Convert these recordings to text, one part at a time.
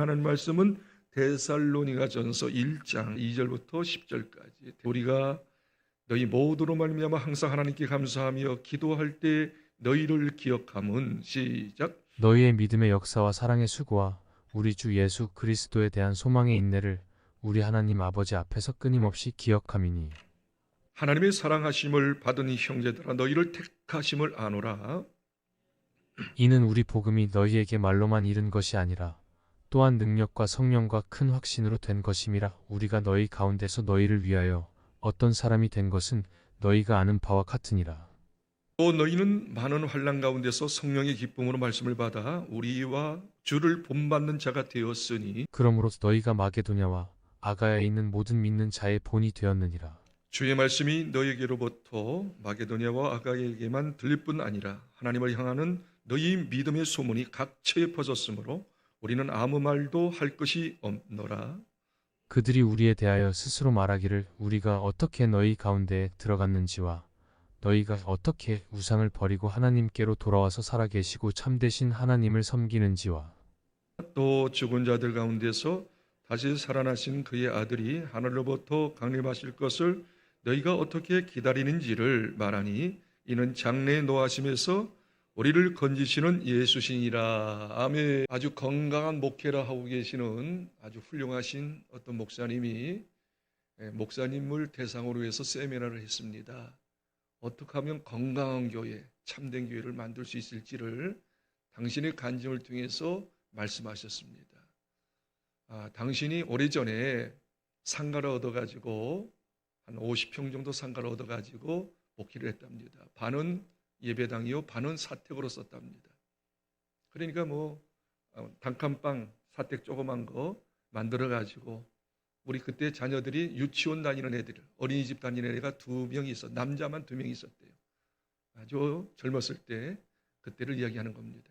하는 말씀은 데살로니가 전서 1장 2절부터 10절까지. 우리가 너희 모두로 말미암아 항상 하나님께 감사하며 기도할 때 너희를 기억함은 시작. 너희의 믿음의 역사와 사랑의 수고와 우리 주 예수 그리스도에 대한 소망의 인내를 우리 하나님 아버지 앞에서 끊임없이 기억함이니. 하나님의 사랑하심을 받은 이 형제들아 너희를 택하심을 아노라. 이는 우리 복음이 너희에게 말로만 이른 것이 아니라 또한 능력과 성령과 큰 확신으로 된 것임이라 우리가 너희 가운데서 너희를 위하여 어떤 사람이 된 것은 너희가 아는 바와 같으니라. 또 너희는 많은 환란 가운데서 성령의 기쁨으로 말씀을 받아 우리와 주를 본받는 자가 되었으니 그러므로 너희가 마게도냐와 아가야에 있는 모든 믿는 자의 본이 되었느니라. 주의 말씀이 너희에게로부터 마게도니아와 아가에게만 들릴 뿐 아니라 하나님을 향하는 너희 믿음의 소문이 각처에 퍼졌으므로 우리는 아무 말도 할 것이 없노라. 그들이 우리에 대하여 스스로 말하기를 우리가 어떻게 너희 가운데에 들어갔는지와 너희가 어떻게 우상을 버리고 하나님께로 돌아와서 살아계시고 참되신 하나님을 섬기는지와 또 죽은 자들 가운데서 다시 살아나신 그의 아들이 하늘로부터 강림하실 것을 너희가 어떻게 기다리는지를 말하니 이는 장래의 노하심에서 우리를 건지시는 예수신이라 아멘 아주 건강한 목회라 하고 계시는 아주 훌륭하신 어떤 목사님이 예, 목사님을 대상으로 해서 세미나를 했습니다. 어떻게 하면 건강한 교회, 참된 교회를 만들 수 있을지를 당신의 간증을 통해서 말씀하셨습니다. 아, 당신이 오래전에 상가를 얻어가지고 한 50평 정도 상가를 얻어가지고 목회를 했답니다. 반은 예배당이요, 반은 사택으로 썼답니다. 그러니까 뭐 어, 단칸방 사택 조그만 거 만들어 가지고 우리 그때 자녀들이 유치원 다니는 애들, 어린이집 다니는 애가 두 명이 있어, 남자만 두 명이 있었대요. 아주 젊었을 때 그때를 이야기하는 겁니다.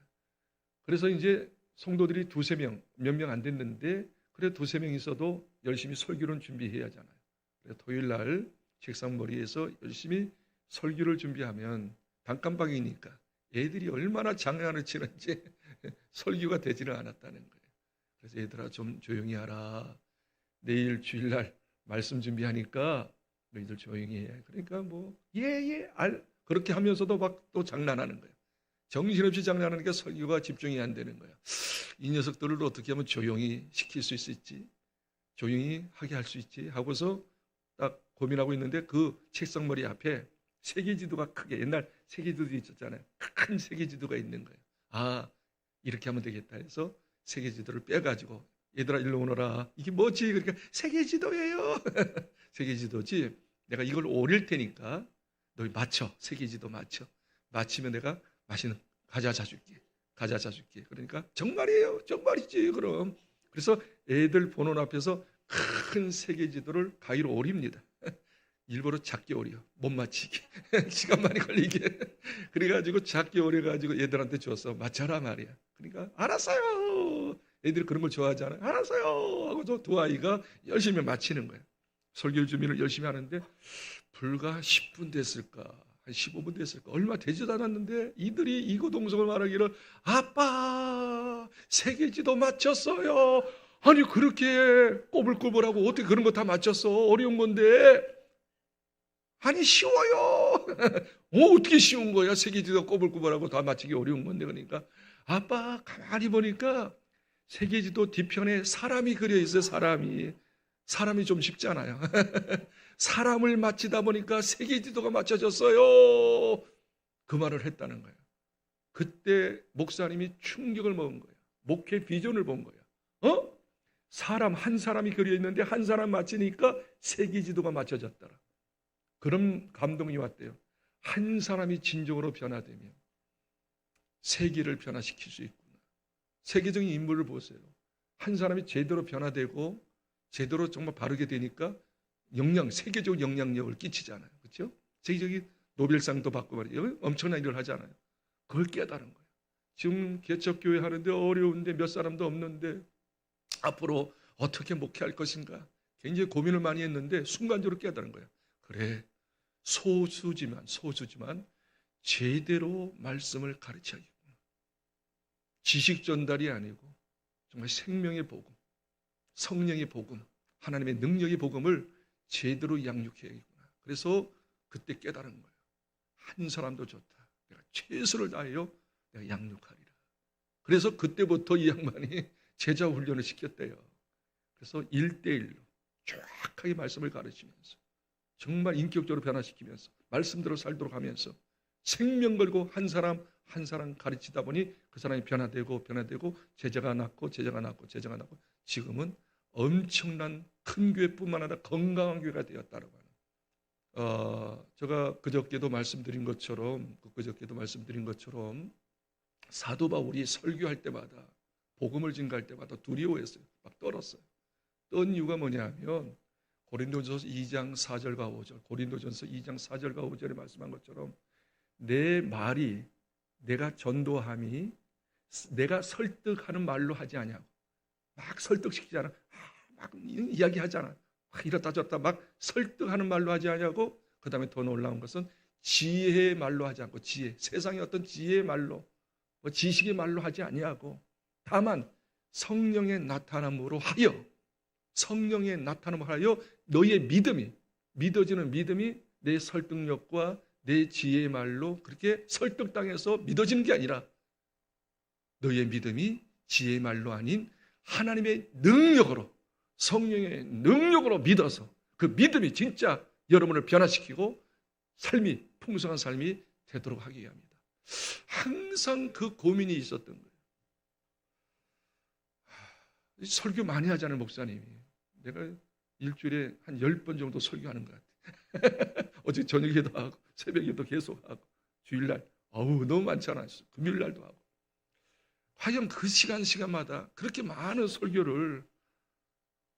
그래서 이제 성도들이 두세 명, 몇 명 안 됐는데 그래 두세 명 있어도 열심히 설교를 준비해야 하잖아요. 그래서 토요일 날 책상 머리에서 열심히 설교를 준비하면 단칸방이니까 애들이 얼마나 장난을 치는지 설교가 되지는 않았다는 거예요. 그래서 얘들아 좀 조용히 하라. 내일 주일날 말씀 준비하니까 너희들 조용히 해. 그러니까 뭐 예예 알 그렇게 하면서도 막 또 장난하는 거예요. 정신없이 장난하니까 설교가 집중이 안 되는 거야. 이 녀석들을 어떻게 하면 조용히 시킬 수 있을지, 조용히 하게 할 수 있지 하고서 딱 고민하고 있는데 그 책상 머리 앞에 세계 지도가 크게 옛날 세계지도 있었잖아요. 큰 세계지도가 있는 거예요. 아 이렇게 하면 되겠다 해서 세계지도를 빼가지고 얘들아 일로 오너라. 이게 뭐지? 그러니까 세계지도예요. 세계지도지. 내가 이걸 오릴 테니까 너희 맞춰. 세계지도 맞춰. 맞히면 내가 맛있는 과자 사줄게. 과자 사줄게. 그러니까 정말이에요. 정말이지. 그럼. 그래서 애들 보는 앞에서 큰 세계지도를 가위로 오립니다. 일부러 작게 오려. 못 맞히게. 시간 많이 걸리게. 그래가지고 작게 오려가지고 애들한테 줬어. 맞춰라 말이야. 그러니까 알았어요. 애들이 그런 걸 좋아하잖아요. 알았어요. 하고 두 아이가 열심히 맞히는 거예요. 설교 준비를 열심히 하는데 불과 10분 됐을까? 한 15분 됐을까? 얼마 되지도 않았는데 이들이 이고 동성을 말하기를 아빠 세계지도 맞췄어요. 아니 그렇게 꼬불꼬불하고 어떻게 그런 거 다 맞췄어? 어려운 건데. 아니 쉬워요. 어 어떻게 쉬운 거야? 세계지도 꼬불꼬불하고 다 맞히기 어려운 건데 그러니까 아빠 가만히 보니까 세계지도 뒤편에 사람이 그려 있어요. 사람이 사람이 좀 쉽잖아요. 사람을 맞히다 보니까 세계지도가 맞춰졌어요. 그 말을 했다는 거예요. 그때 목사님이 충격을 먹은 거예요. 목회 비전을 본 거예요. 어? 사람 한 사람이 그려 있는데 한 사람 맞히니까 세계지도가 맞춰졌더라. 그런 감동이 왔대요. 한 사람이 진정으로 변화되면 세계를 변화시킬 수 있구나. 세계적인 인물을 보세요. 한 사람이 제대로 변화되고 제대로 정말 바르게 되니까 영향, 세계적 영향력을 끼치잖아요. 그렇죠? 세계적인 노벨상도 받고 말이에요. 엄청난 일을 하잖아요. 그걸 깨달은 거예요. 지금 개척교회 하는데 어려운데 몇 사람도 없는데 앞으로 어떻게 목회할 것인가 굉장히 고민을 많이 했는데 순간적으로 깨달은 거예요. 그래 소수지만 소수지만 제대로 말씀을 가르쳐야겠구나. 지식 전달이 아니고 정말 생명의 복음, 성령의 복음, 하나님의 능력의 복음을 제대로 양육해야겠구나. 그래서 그때 깨달은 거예요. 한 사람도 좋다. 내가 최선을 다하여 내가 양육하리라. 그래서 그때부터 이 양반이 제자 훈련을 시켰대요. 그래서 일대일로 정확하게 말씀을 가르치면서 정말 인격적으로 변화시키면서 말씀대로 살도록 하면서 생명 걸고 한 사람 한 사람 가르치다 보니 그 사람이 변화되고 변화되고 제자가 낳고 제자가 낳고 제자가 낳고 지금은 엄청난 큰 교회뿐만 아니라 건강한 교회가 되었다라고 하는. 어, 제가 그저께도 말씀드린 것처럼 그저께도 말씀드린 것처럼 사도 바울이 설교할 때마다 복음을 증가할 때마다 두려워했어요. 막 떨었어요. 떤 이유가 뭐냐면 고린도전서 2장 4절과 5절, 고린도전서 2장 4절과 5절에 말씀한 것처럼 내 말이 내가 전도함이 내가 설득하는 말로 하지 아니하고 막 설득시키지 않아. 아, 막 이야기하잖아. 막 이렇다 저렇다 막 설득하는 말로 하지 아니하고 그다음에 더 놀라운 것은 지혜의 말로 하지 않고 지혜 세상의 어떤 지혜의 말로 뭐 지식의 말로 하지 아니하고 다만 성령의 나타남으로 하여 성령의 나타남으로 하여 너의 믿음이 믿어지는 믿음이 내 설득력과 내 지혜의 말로 그렇게 설득당해서 믿어지는 게 아니라 너의 믿음이 지혜의 말로 아닌 하나님의 능력으로 성령의 능력으로 믿어서 그 믿음이 진짜 여러분을 변화시키고 삶이 풍성한 삶이 되도록 하기 위함이다. 항상 그 고민이 있었던 거예요. 하, 설교 많이 하잖아요, 목사님이. 내가 일주일에 한열번 정도 설교하는 것 같아요. 어제 저녁에도 하고, 새벽에도 계속 하고, 주일날, 어우, 너무 많잖아요. 금요일날도 하고. 과연 그 시간, 시간마다 그렇게 많은 설교를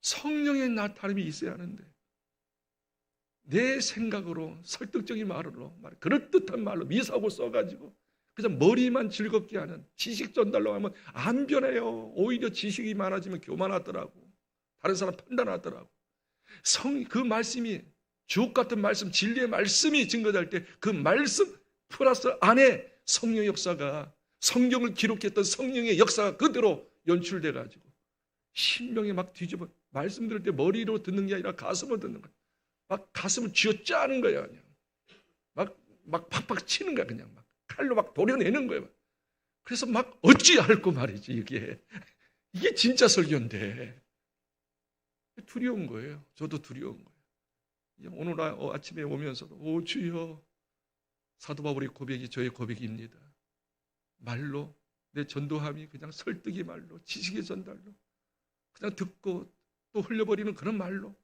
성령의 나타남이 있어야 하는데, 내 생각으로 설득적인 말로 말 그럴듯한 말로 미사고 써가지고 그냥 머리만 즐겁게 하는 지식 전달로 하면 안 변해요. 오히려 지식이 많아지면 교만하더라고. 다른 사람 판단하더라고. 성 그 말씀이 주옥 같은 말씀 진리의 말씀이 증거될 때 그 말씀 플러스 안에 성령 역사가 성경을 기록했던 성령의 역사가 그대로 연출돼 가지고 신명이 막 뒤집어 말씀 들을 때 머리로 듣는 게 아니라 가슴으로 듣는 거야. 막 가슴을 쥐어짜는 거야 그냥 막 막 팍팍 치는 거야 그냥 막 칼로 막 도려내는 거야 그래서 막 어찌할꼬 말이지 이게. 이게 진짜 설교인데. 두려운 거예요. 저도 두려운 거예요. 오늘 아- 어, 아침에 오면서도 오 주여. 사도 바울의 고백이 저의 고백입니다. 말로 내 전도함이 그냥 설득이 말로 지식의 전달로 그냥 듣고 또 흘려버리는 그런 말로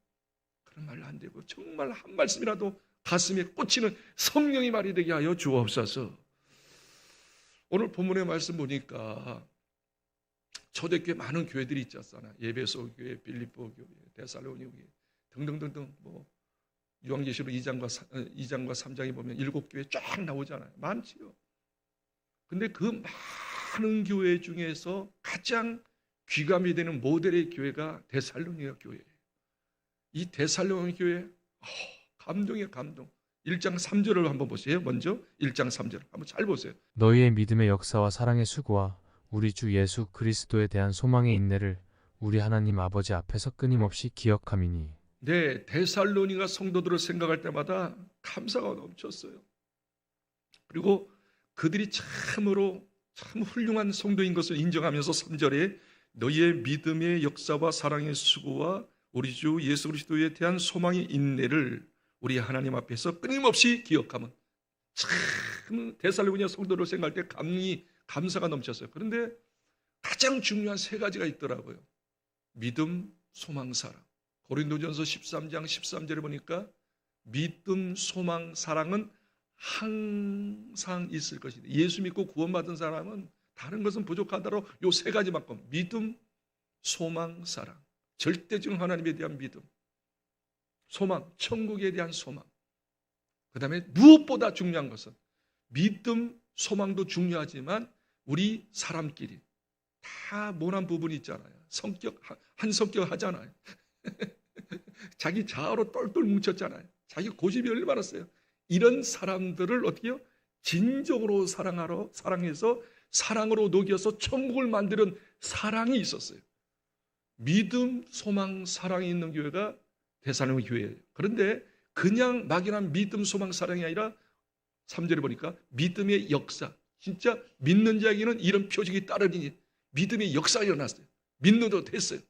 그런 말로 안 되고 정말 한 말씀이라도 가슴에 꽂히는 성령의 말이 되게 하여 주옵소서. 오늘 본문의 말씀 보니까 초대교회 많은 교회들이 있지 않잖아요. 예배소 교회, 빌립보 교회, 데살로니 교회 등등등등 뭐 유황계시록 2장과 2장과 3장에 보면 일곱 교회 쫙 나오잖아요. 많지요. 근데 그 많은 교회 중에서 가장 귀감이 되는 모델의 교회가 데살로니가 교회예요. 이 데살로니 교회 어, 감동이에요 감동 1장 3절을 한번 보세요. 먼저 1장 3절. 한번 잘 보세요. 너희의 믿음의 역사와 사랑의 수고와 우리 주 예수 그리스도에 대한 소망의 인내를 우리 하나님 아버지 앞에서 끊임없이 기억함이니. 네 데살로니가 성도들을 생각할 때마다 감사가 넘쳤어요. 그리고 그들이 참으로 참 훌륭한 성도인 것을 인정하면서 3절에 너희의 믿음의 역사와 사랑의 수고와 우리 주 예수 그리스도에 대한 소망의 인내를 우리 하나님 앞에서 끊임없이 기억하면 참 데살로니가 성도를 생각할 때 감이 감사가 넘쳤어요. 그런데 가장 중요한 세 가지가 있더라고요. 믿음, 소망, 사랑. 고린도전서 13장 13절에 보니까 믿음, 소망, 사랑은 항상 있을 것이다. 예수 믿고 구원받은 사람은 다른 것은 부족하더라도 요세 가지만큼 믿음, 소망, 사랑. 절대적인 하나님에 대한 믿음, 소망, 천국에 대한 소망. 그 다음에 무엇보다 중요한 것은 믿음, 소망도 중요하지만 우리 사람끼리 다 모난 부분이 있잖아요. 성격, 한 성격 하잖아요. 자기 자아로 똘똘 뭉쳤잖아요. 자기 고집이 얼마나 세요. 이런 사람들을 어떻게 요 진정으로 사랑하러, 사랑해서 사랑으로 녹여서 천국을 만드는 사랑이 있었어요. 믿음, 소망, 사랑이 있는 교회가 대사령 교회예요. 그런데 그냥 막연한 믿음, 소망, 사랑이 아니라 3절에 보니까 믿음의 역사. 진짜 믿는 자에게는 이런 표적이 따르니 믿음의 역사가 일어났어요. 믿는도 됐어요.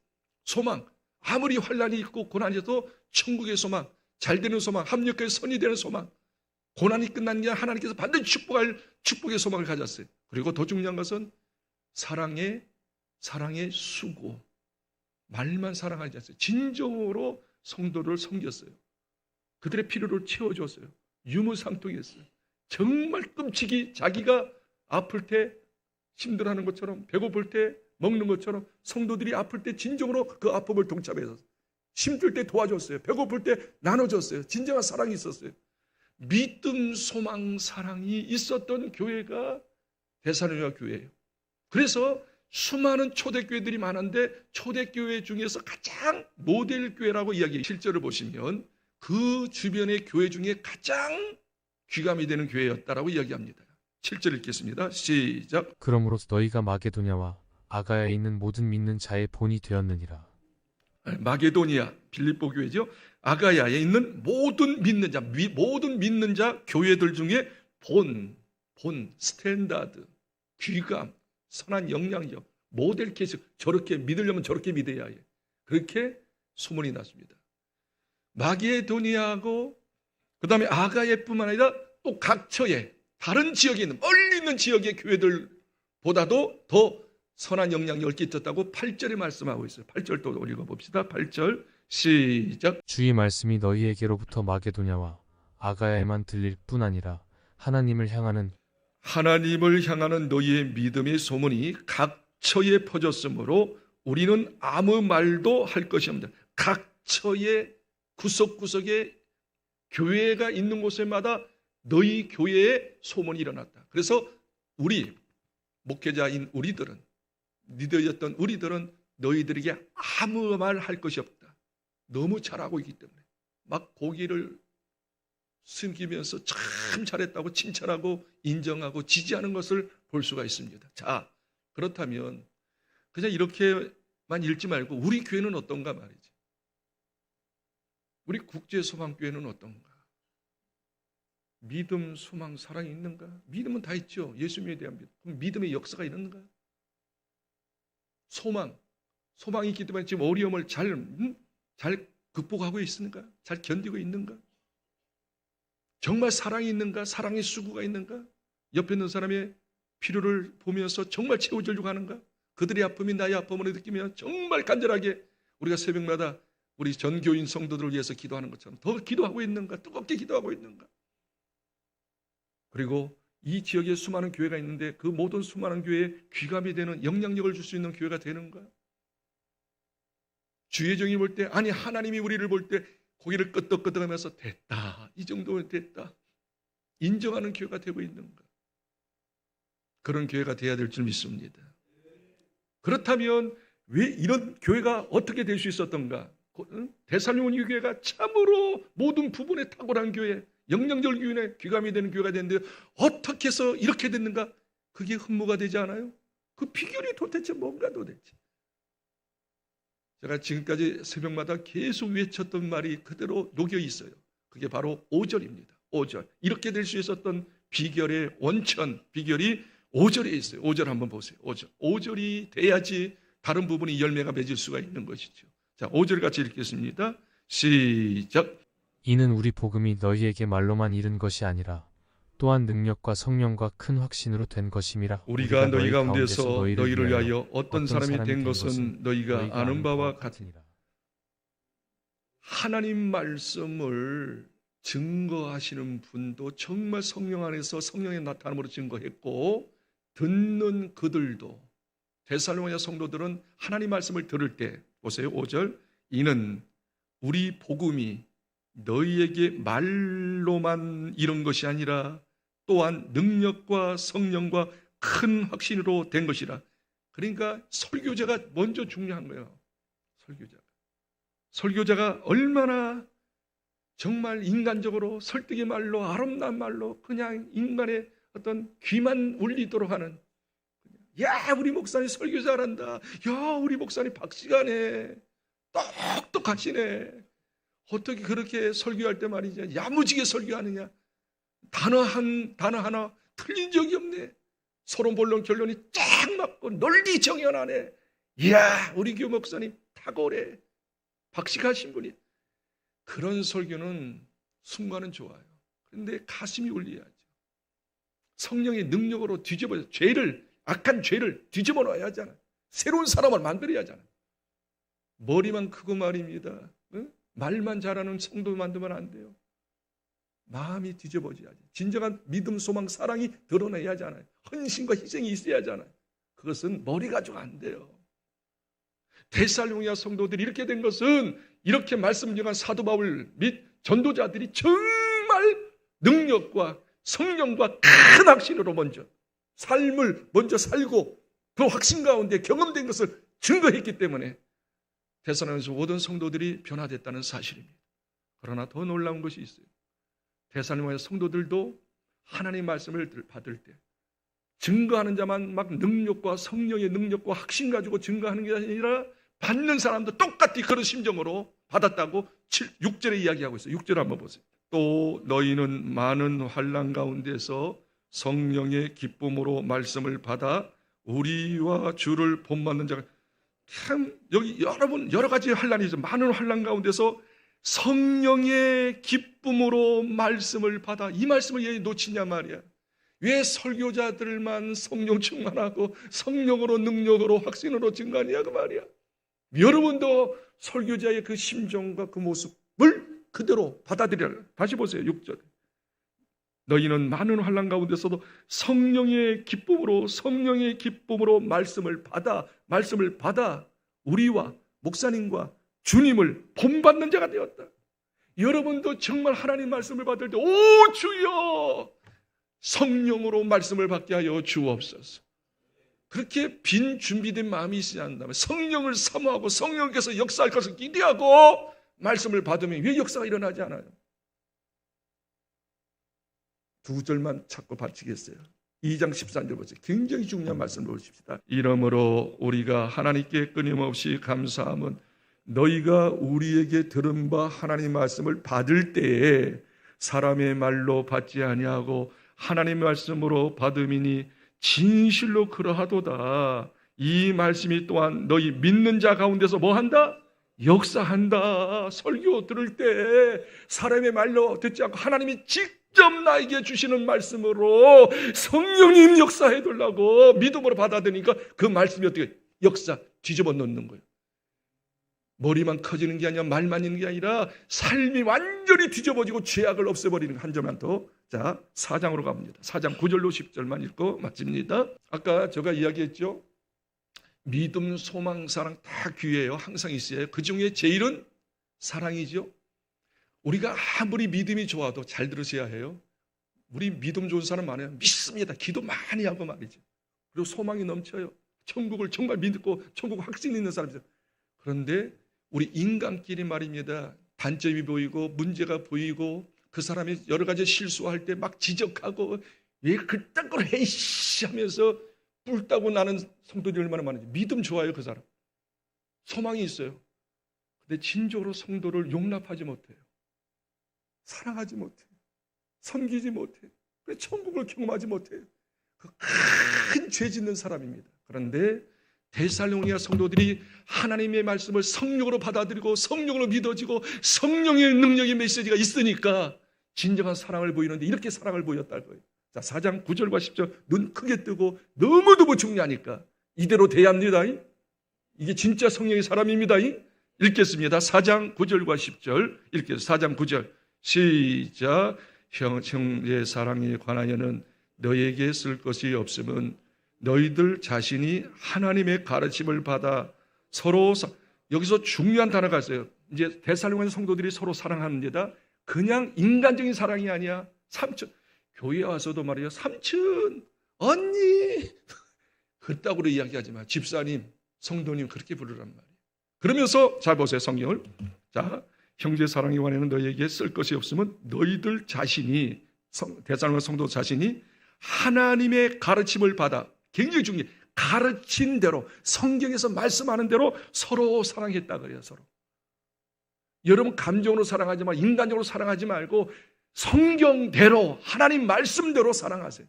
소망. 아무리 환란이 있고 고난이 있어도 천국의 소망, 잘 되는 소망, 합력해 선이 되는 소망. 고난이 끝난 게 하나님께서 반드시 축복할 축복의 소망을 가졌어요. 그리고 더 중요한 것은 사랑의 사랑의 수고. 말만 사랑하지 않았어요. 진정으로 성도를 섬겼어요. 그들의 필요를 채워줬어요. 유무상통했어요. 정말 끔찍이 자기가 아플 때 힘들어하는 것처럼 배고플 때 먹는 것처럼 성도들이 아플 때 진정으로 그 아픔을 동참해서 힘들 때 도와줬어요. 배고플 때 나눠줬어요. 진정한 사랑이 있었어요. 믿음, 소망, 사랑이 있었던 교회가 대사로니가 교회예요. 그래서 수많은 초대교회들이 많은데 초대교회 중에서 가장 모델 교회라고 이야기해요. 실제로 보시면 그 주변의 교회 중에 가장 귀감이 되는 교회였다라고 이야기합니다. 7절 읽겠습니다. 시작. 그러므로 너희가 마게도냐와 아가야에 있는 모든 믿는 자의 본이 되었느니라. 마게도니아 빌립보 교회죠. 아가야에 있는 모든 믿는 자, 미- 모든 믿는 자 교회들 중에 본, 본, 스탠다드, 귀감, 선한 영향력, 모델 케이스 저렇게 믿으려면 저렇게 믿어야 해. 그렇게 소문이 났습니다. 마게도니아하고 그다음에 아가야뿐만 아니라 또 각처에 다른 지역에 있는 멀리 있는 지역의 교회들보다도 더 선한 영향력을 끼쳤다고 8절에 말씀하고 있어요. 8절 또 읽어봅시다. 8절 시작. 주의 말씀이 너희에게로부터 마게도냐와 아가야에만 들릴 뿐 아니라 하나님을 향하는 하나님을 향하는 너희의 믿음의 소문이 각처에 퍼졌으므로 우리는 아무 말도 할 것이 없다. 각처에 구석구석에 교회가 있는 곳에마다 너희 교회에 소문이 일어났다. 그래서 우리 목회자인 우리들은 리더였던 우리들은 너희들에게 아무 말 할 것이 없다. 너무 잘하고 있기 때문에 막 고기를 숨기면서 참 잘했다고 칭찬하고 인정하고 지지하는 것을 볼 수가 있습니다. 자, 그렇다면 그냥 이렇게만 읽지 말고 우리 교회는 어떤가 말이지. 우리 국제소망교회는 어떤가? 믿음, 소망, 사랑이 있는가? 믿음은 다 있죠. 예수님에 대한 믿음. 그럼 믿음의 역사가 있는가? 소망, 소망이 있기 때문에 지금 어려움을 잘, 음? 잘 극복하고 있는가? 잘 견디고 있는가? 정말 사랑이 있는가? 사랑의 수구가 있는가? 옆에 있는 사람의 필요를 보면서 정말 채워주려고 하는가? 그들의 아픔이 나의 아픔을 느끼면 정말 간절하게 우리가 새벽마다 우리 전교인 성도들을 위해서 기도하는 것처럼 더 기도하고 있는가? 뜨겁게 기도하고 있는가? 그리고 이 지역에 수많은 교회가 있는데 그 모든 수많은 교회에 귀감이 되는 영향력을 줄 수 있는 교회가 되는가? 주의 종이 볼 때 아니 하나님이 우리를 볼 때 고개를 끄덕끄덕하면서 됐다 이 정도면 됐다 인정하는 교회가 되고 있는가? 그런 교회가 돼야 될 줄 믿습니다. 그렇다면 왜 이런 교회가 어떻게 될 수 있었던가? 대살로니 교회가 참으로 모든 부분에 탁월한 교회, 영령절 교회 귀감이 되는 교회가 됐는데 어떻게 해서 이렇게 됐는가? 그게 흠모가 되지 않아요? 그 비결이 도대체 뭔가 도대체? 제가 지금까지 새벽마다 계속 외쳤던 말이 그대로 녹여 있어요. 그게 바로 5절입니다. 5절. 이렇게 될 수 있었던 비결의 원천, 비결이 5절에 있어요. 5절 한번 보세요. 5절. 5절이 돼야지 다른 부분이 열매가 맺을 수가 있는 것이죠. 자, 5절 같이 읽겠습니다. 시작. 이는 우리 복음이 너희에게 말로만 이른 것이 아니라 또한 능력과 성령과 큰 확신으로 된 것임이라 우리가 너희 가운데서 너희를 위하여 어떤 사람이 된된 것은 너희가 아는 바와 같으니 같으니라. 하나님 말씀을 증거하시는 분도 정말 성령 안에서 성령의 나타남으로 증거했고 듣는 그들도 데살로니가 성도들은 하나님 말씀을 들을 때 보세요. 5절 이는 우리 복음이 너희에게 말로만 이런 것이 아니라 또한 능력과 성령과 큰 확신으로 된 것이라. 그러니까 설교자가 먼저 중요한 거예요. 설교자가. 설교자가 얼마나 정말 인간적으로 설득의 말로 아름다운 말로 그냥 인간의 어떤 귀만 울리도록 하는 야, 우리 목사님 설교 잘한다. 야, 우리 목사님 박시간에 똑똑하시네. 어떻게 그렇게 설교할 때 말이냐. 야무지게 설교하느냐. 단어 한, 단어 하나 틀린 적이 없네. 서로 본론 결론이 쫙 맞고 널리 정연하네. 이야, 우리 교회 목사님 탁월해. 박식하신 분이. 그런 설교는 순간은 좋아요. 그런데 가슴이 울려야죠. 성령의 능력으로 뒤집어 죄를 악한 죄를 뒤집어 놔야 하잖아. 새로운 사람을 만들어야 하잖아. 머리만 크고 말입니다. 응? 말만 잘하는 성도 만들면 안 돼요. 마음이 뒤집어져야지. 진정한 믿음, 소망, 사랑이 드러나야 하잖아요. 헌신과 희생이 있어야 하잖아요. 그것은 머리 가지고 안 돼요. 데살로니아 성도들이 이렇게 된 것은 이렇게 말씀 중한 사도 바울 및 전도자들이 정말 능력과 성령과 큰 확신으로 먼저 삶을 먼저 살고 그 확신 가운데 경험된 것을 증거했기 때문에 대사로에서 모든 성도들이 변화됐다는 사실입니다. 그러나 더 놀라운 것이 있어요. 대사님의 성도들도 하나님 말씀을 받을 때 증거하는 자만 막 능력과 성령의 능력과 확신 가지고 증거하는 게 아니라 받는 사람도 똑같이 그런 심정으로 받았다고 7, 6절에 이야기하고 있어요. 6절 한번 보세요. 또 너희는 많은 환란 가운데서 성령의 기쁨으로 말씀을 받아 우리와 주를 본받는 자가 참 여기 여러분 여러 가지 환란이 있어 많은 환란 가운데서 성령의 기쁨으로 말씀을 받아 이 말씀을 왜 놓치냐 말이야. 왜 설교자들만 성령 충만하고 성령으로 능력으로 확신으로 증가하냐 그 말이야. 여러분도 설교자의 그 심정과 그 모습을 그대로 받아들여라. 다시 보세요. 6절. 너희는 많은 환란 가운데서도 성령의 기쁨으로 성령의 기쁨으로 말씀을 받아 말씀을 받아 우리와 목사님과 주님을 본받는 자가 되었다. 여러분도 정말 하나님 말씀을 받을 때 오 주여 성령으로 말씀을 받게 하여 주옵소서. 그렇게 빈 준비된 마음이 있어야 한다면 성령을 사모하고 성령께서 역사할 것을 기대하고 말씀을 받으면 왜 역사가 일어나지 않아요? 두 절만 찾고 바치겠어요. 2장 13절 보세요. 굉장히 중요한 말씀을 보십시다. 이러므로 우리가 하나님께 끊임없이 감사함은 너희가 우리에게 들은 바 하나님 말씀을 받을 때에 사람의 말로 받지 아니하고 하나님 말씀으로 받음이니 진실로 그러하도다. 이 말씀이 또한 너희 믿는 자 가운데서 뭐 한다? 역사한다. 설교 들을 때 사람의 말로 듣지 않고 하나님이 직접 나에게 주시는 말씀으로 성령님 역사해 달라고 믿음으로 받아들이니까 그 말씀이 어떻게 역사 뒤집어 놓는 거예요. 머리만 커지는 게 아니라 말만 있는 게 아니라 삶이 완전히 뒤집어지고 죄악을 없애버리는 한 점만 더. 자, 4장으로 갑니다. 4장 9절로 10절만 읽고 마칩니다. 아까 제가 이야기했죠. 믿음, 소망, 사랑 다 귀해요. 항상 있어요. 그 중에 제일은 사랑이죠. 우리가 아무리 믿음이 좋아도 잘 들으셔야 해요. 우리 믿음 좋은 사람 많아요. 믿습니다. 기도 많이 하고 말이죠. 그리고 소망이 넘쳐요. 천국을 정말 믿고 천국 확신 있는 사람이죠. 그런데 우리 인간끼리 말입니다. 단점이 보이고 문제가 보이고 그 사람이 여러 가지 실수할 때 막 지적하고 왜 그딴 걸 해이씨 하면서 뿔따고 나는 성도들이 얼마나 많은지. 믿음 좋아요 그 사람. 소망이 있어요. 근데 진정으로 성도를 용납하지 못해요. 사랑하지 못해요. 섬기지 못해요. 그래 천국을 경험하지 못해요. 그 큰 죄 짓는 사람입니다. 그런데 데살로니아 성도들이 하나님의 말씀을 성령으로 받아들이고 성령으로 믿어지고 성령의 능력의 메시지가 있으니까 진정한 사랑을 보이는데 이렇게 사랑을 보였다는 거예요. 자, 4장 9절과 10절 눈 크게 뜨고 너무너무 중요하니까 이대로 돼야 합니다. 이게 진짜 성령의 사람입니다. 읽겠습니다. 4장 9절과 10절 읽겠습니다. 4장 9절 시작 형, 형의 사랑에 관하여는 너에게 쓸 것이 없으면 너희들 자신이 하나님의 가르침을 받아 서로 사- 여기서 중요한 단어가 있어요. 이제 대살롱의 성도들이 서로 사랑합니다. 그냥 인간적인 사랑이 아니야. 삼촌 교회 와서도 말이에요. 삼촌 언니 그따구로 이야기하지 마. 집사님 성도님 그렇게 부르란 말이에요. 그러면서 잘 보세요 성경을. 자 형제 사랑에 관해는 너희에게 쓸 것이 없으면 너희들 자신이 성, 대살롱의 성도 자신이 하나님의 가르침을 받아 굉장히 중요해. 가르친 대로 성경에서 말씀하는 대로 서로 사랑했다 그래요. 서로. 여러분 감정으로 사랑하지 마 인간적으로 사랑하지 말고 성경대로 하나님 말씀대로 사랑하세요.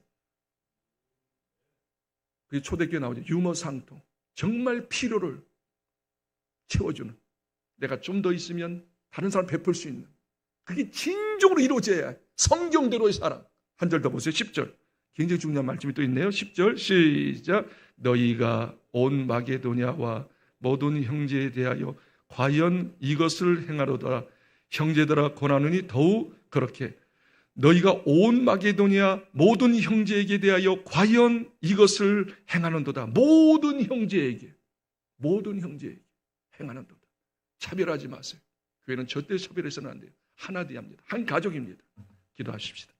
그게 초대교회 나오죠. 유머 상통. 정말 필요를 채워주는. 내가 좀 더 있으면 다른 사람 베풀 수 있는. 그게 진정으로 이루어져야 해. 성경대로의 사랑. 한 절 더 보세요. 10절. 굉장히 중요한 말씀이 또 있네요. 10절 시작. 너희가 온 마게도냐와 모든 형제에 대하여 과연 이것을 행하로다. 형제들아 권하느니 더욱 그렇게 너희가 온 마게도냐 모든 형제에게 대하여 과연 이것을 행하는도다. 모든 형제에게 모든 형제에게 행하는도다. 차별하지 마세요. 교회는 절대 차별해서는 안 돼요. 하나 되야 합니다. 한 가족입니다. 기도하십시다.